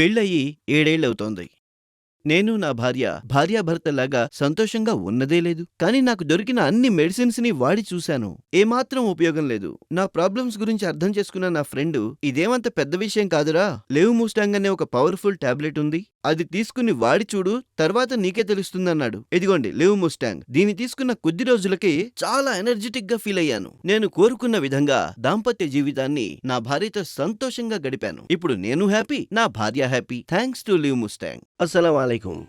పెళ్ళయి ఏడేళ్ళవుతోంది నేను నా భార్య భార్యాభర్తలాగా సంతోషంగా ఉన్నదే లేదు. కానీ నాకు దొరికిన అన్ని మెడిసిన్స్ని వాడి చూశాను. ఏమాత్రం ఉపయోగం లేదు. నా ప్రాబ్లమ్స్ గురించి అర్థం చేసుకున్న నా ఫ్రెండు ఇదేమంత పెద్ద విషయం కాదురా. లేవు మూస్టాంగ్ అనే ఒక పవర్ఫుల్ టాబ్లెట్ ఉంది. అది తీసుకుని వాడి చూడు తర్వాత నీకే తెలుస్తుందన్నాడు. ఇదిగోండి లివ్ ముస్టాంగ్. దీన్ని తీసుకున్న కొద్ది రోజులకి చాలా ఎనర్జెటిక్గా ఫీల్ అయ్యాను. నేను కోరుకున్న విధంగా దాంపత్య జీవితాన్ని నా భార్యతో సంతోషంగా గడిపాను. ఇప్పుడు నేను హ్యాపీ నా భార్య happy thanks to Liv Mustang అస్సలం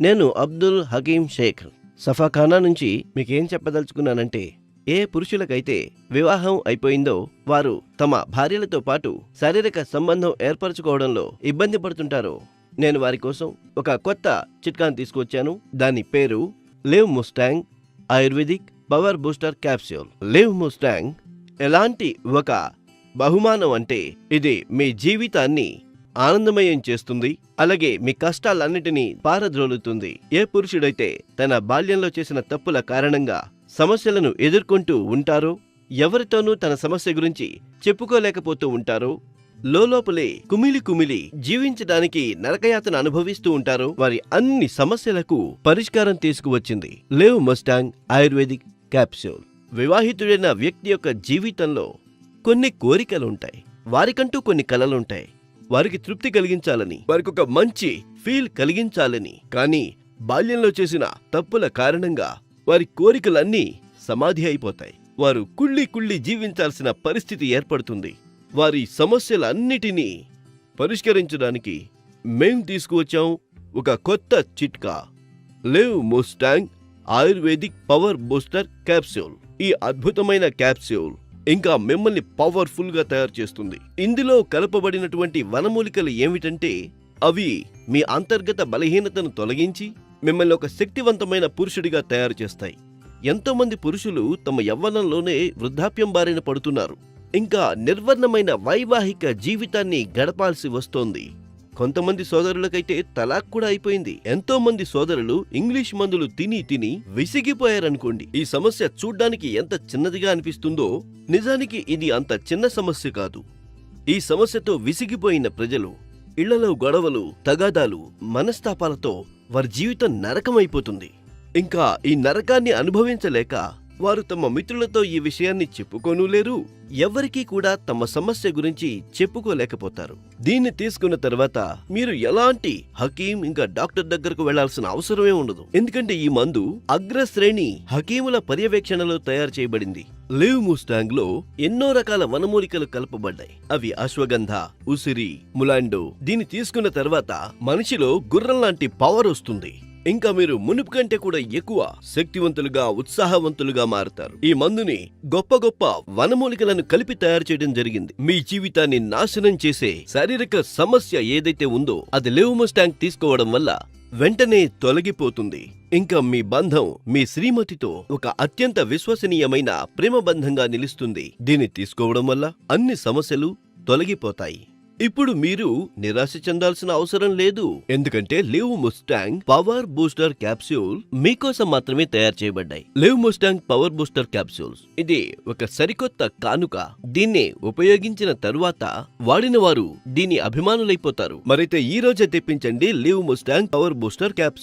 నేను అబ్దుల్ హకీం షేక్ సఫాఖానా నుంచి మీకేం చెప్పదలుచుకున్నానంటే ఏ పురుషులకైతే వివాహం అయిపోయిందో వారు తమ భార్యలతో పాటు శారీరక సంబంధం ఏర్పరచుకోవడంలో ఇబ్బంది పడుతుంటారో నేను వారి కోసం ఒక కొత్త చిట్కాను తీసుకొచ్చాను దాని పేరు Liv Mustang ayurvedic power booster capsule Liv Mustang ఎలాంటి ఒక బహుమానం అంటే ఇది మీ జీవితాన్ని ఆనందమయం చేస్తుంది. అలాగే మీ కష్టాలన్నిటినీ పారద్రోలుతుంది. ఏ పురుషుడైతే తన బాల్యంలో చేసిన తప్పుల కారణంగా సమస్యలను ఎదుర్కొంటూ ఉంటారో ఎవరితోనూ తన సమస్య గురించి చెప్పుకోలేకపోతూ ఉంటారో లోలోపలే కుమిలి కుమిలి జీవించడానికి నరకయాతన అనుభవిస్తూ ఉంటారు. వారి అన్ని సమస్యలకు పరిష్కారం తీసుకువచ్చింది. లేవ్ మస్టాంగ్ ఆయుర్వేదిక్ క్యాప్సూల్. వివాహితుడైన వ్యక్తి యొక్క జీవితంలో కొన్ని కోరికలుంటాయి. వారికంటూ కొన్ని కలలుంటాయి. వారికి తృప్తి కలిగించాలని వారికి ఒక మంచి ఫీల్ కలిగించాలని కానీ బాల్యంలో చేసిన తప్పుల కారణంగా వారి కోరికలన్నీ సమాధి అయిపోతాయి. వారు కుళ్ళి కుళ్ళి జీవించాల్సిన పరిస్థితి ఏర్పడుతుంది. వారి సమస్యలన్నిటినీ పరిష్కరించడానికి మేం తీసుకువచ్చాం ఒక కొత్త చిట్కా Liv Mustang ayurvedic power booster capsule ఈ అద్భుతమైన క్యాప్సూల్ ఇంకా మిమ్మల్ని పవర్ఫుల్గా తయారు చేస్తుంది. ఇందులో కలపబడినటువంటి వనమూలికలు ఏమిటంటే అవి మీ అంతర్గత బలహీనతను తొలగించి మిమ్మల్ని ఒక శక్తివంతమైన పురుషుడిగా తయారు చేస్తాయి. ఎంతోమంది పురుషులు తమ యవ్వనంలోనే వృద్ధాప్యం బారిన పడుతున్నారు. ఇంకా నిర్వర్ణమైన వైవాహిక జీవితాన్ని గడపాల్సి వస్తోంది. కొంతమంది సోదరులకైతే తలాక్ కూడా అయిపోయింది. ఎంతో మంది సోదరులు ఇంగ్లీష్ మందులు తిని తిని విసిగిపోయారనుకోండి. ఈ సమస్య చూడ్డానికి ఎంత చిన్నదిగా అనిపిస్తుందో నిజానికి ఇది అంత చిన్న సమస్య కాదు. ఈ సమస్యతో విసిగిపోయిన ప్రజలు ఇళ్ళలో గొడవలు తగాదాలు మనస్తాపాలతో వారి జీవితం నరకమైపోతుంది. ఇంకా ఈ నరకాన్ని అనుభవించలేక వారు తమ మిత్రులతో ఈ విషయాన్ని చెప్పుకోనూ లేరు. ఎవరికీ కూడా తమ సమస్య గురించి చెప్పుకోలేకపోతారు. దీన్ని తీసుకున్న తర్వాత మీరు ఎలాంటి హకీం ఇంకా డాక్టర్ దగ్గరకు వెళ్ళాల్సిన అవసరమే ఉండదు. ఎందుకంటే ఈ మందు అగ్రశ్రేణి హకీముల పర్యవేక్షణలో తయారు చేయబడింది. లివ్ ముస్టాంగ్లో ఎన్నో రకాల వనమూలికలు కలపబడ్డాయి. అవి అశ్వగంధ ఉసిరి ములాండో. దీన్ని తీసుకున్న తర్వాత మనిషిలో గుర్రం లాంటి పవర్ వస్తుంది. ఇంకా మీరు మునుపు కంటే కూడా ఎక్కువ శక్తివంతులుగా ఉత్సాహవంతులుగా మారుతారు. ఈ మందుని గొప్ప గొప్ప వనమూలికలను కలిపి తయారు చేయడం జరిగింది. మీ జీవితాన్ని నాశనం చేసే శారీరక సమస్య ఏదైతే ఉందో అది లెవుమస్టాంక్ తీసుకోవడం వల్ల వెంటనే తొలగిపోతుంది. ఇంకా మీ బంధం మీ శ్రీమతితో ఒక అత్యంత విశ్వసనీయమైన ప్రేమ బంధంగా నిలుస్తుంది. దీన్ని తీసుకోవడం వల్ల అన్ని సమస్యలు తొలగిపోతాయి. ఇప్పుడు మీరు నిరాశ చెందాల్సిన అవసరం లేదు. ఎందుకంటే Liv Mustang power booster capsule మీకోసం మాత్రమే తయారు చేయబడ్డాయి. Liv Mustang power booster capsules. ఇది ఒక సరికొత్త కానుక. దీన్ని ఉపయోగించిన తరువాత వాడిన వారు దీని అభిమానులైపోతారు. మరైతే ఈ రోజే తెప్పించండి Liv Mustang power booster capsule.